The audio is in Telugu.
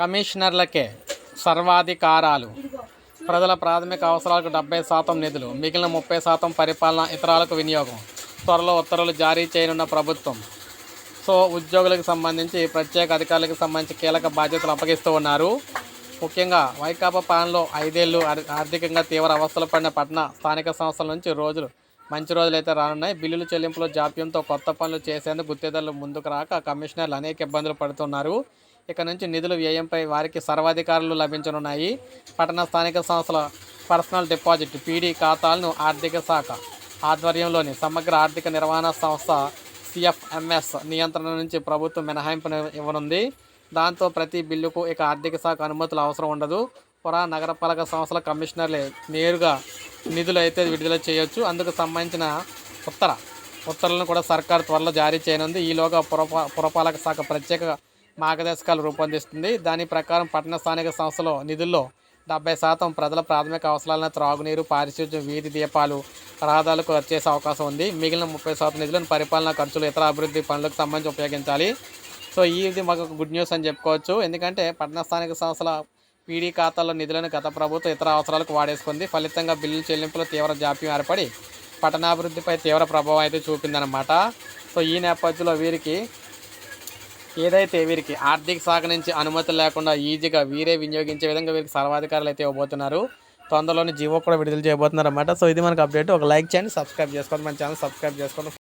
కమిషనర్లకే సర్వాధికారాలు. ప్రజల ప్రాథమిక అవసరాలకు డెబ్బై శాతం నిధులు మిగిలిన ముప్పై శాతం పరిపాలన ఇతరాలకు వినియోగం. త్వరలో ఉత్తర్వులు జారీ చేయనున్న ప్రభుత్వం. సో ఉద్యోగులకు సంబంధించి ప్రత్యేక అధికారులకు సంబంధించి కీలక బాధ్యతలు అప్పగిస్తూ ఉన్నారు. ముఖ్యంగా వైకాపా పాలనలో ఐదేళ్ళు ఆర్థికంగా తీవ్ర అవస్థలు పడిన పట్టణ స్థానిక సంస్థల నుంచి రోజులు మంచి రోజులు అయితే రానున్నాయి. బిల్లుల చెల్లింపులో జాప్యంతో కొత్త పనులు చేసేందుకు గుత్తేదారులు ముందుకు రాక కమిషనర్లు అనేక ఇబ్బందులు పడుతున్నారు. ఇక నుంచి నిధుల వ్యయంపై వారికి సర్వాధికారులు లభించనున్నాయి. పట్టణ స్థానిక సంస్థల పర్సనల్ డిపాజిట్ పీడీ ఖాతాలను ఆర్థిక శాఖ ఆధ్వర్యంలోని సమగ్ర ఆర్థిక నిర్వహణ సంస్థ సిఎఫ్ఎంఎస్ నియంత్రణ నుంచి ప్రభుత్వం మినహాయింపును ఇవ్వనుంది. దాంతో ప్రతి బిల్లుకు ఇక ఆర్థిక శాఖ అనుమతులు అవసరం ఉండదు. పురా నగరపాలక సంస్థల కమిషనర్లే నేరుగా నిధులు అయితే విడుదల చేయొచ్చు. అందుకు సంబంధించిన ఉత్తర ఉత్తర్వులను కూడా సర్కార్ త్వరలో జారీ చేయనుంది. ఈలోగా పురపా పురపాలక శాఖ ప్రత్యేక మార్గదర్శకాలు రూపొందిస్తుంది. దాని ప్రకారం పట్టణ స్థానిక సంస్థలో నిధుల్లో డెబ్బై శాతం ప్రజల ప్రాథమిక అవసరాలను త్రాగునీరు పారిశుద్ధ్యం వీధి దీపాలు రహదారులకు ఖర్చు చేసే అవకాశం ఉంది. మిగిలిన ముప్పై శాతం నిధులను పరిపాలనా ఖర్చులు ఇతర అభివృద్ధి పనులకు సంబంధించి ఉపయోగించాలి. సో ఇది మాకు గుడ్ న్యూస్ అని చెప్పుకోవచ్చు. ఎందుకంటే పట్టణ స్థానిక సంస్థల పీడీ ఖాతాల్లో నిధులను గత ప్రభుత్వం ఇతర అవసరాలకు వాడేసుకుంది. ఫలితంగా బిల్లుల చెల్లింపులో తీవ్ర జాప్యం ఏర్పడి పట్టణాభివృద్ధిపై తీవ్ర ప్రభావం అయితే చూపిందనమాట సో ఈ నేపథ్యంలో వీరికి ఏదైతే వీరికి ఆర్థిక శాఖ నుంచి అనుమతి లేకుండా ఈజీగా వీరే వినియోగించే విధంగా వీరికి సర్వాధికారులు అయితే ఇవ్వబోతున్నారు. తొందరలోనే జీవో కూడా విడుదల చేయబోతున్నారు అన్నమాట. సో ఇది మనకు అప్డేట్ ఒక లైక్ చేయండి సబ్స్క్రైబ్ చేసుకోండి మన ఛానల్ సబ్స్క్రైబ్ చేసుకోండి.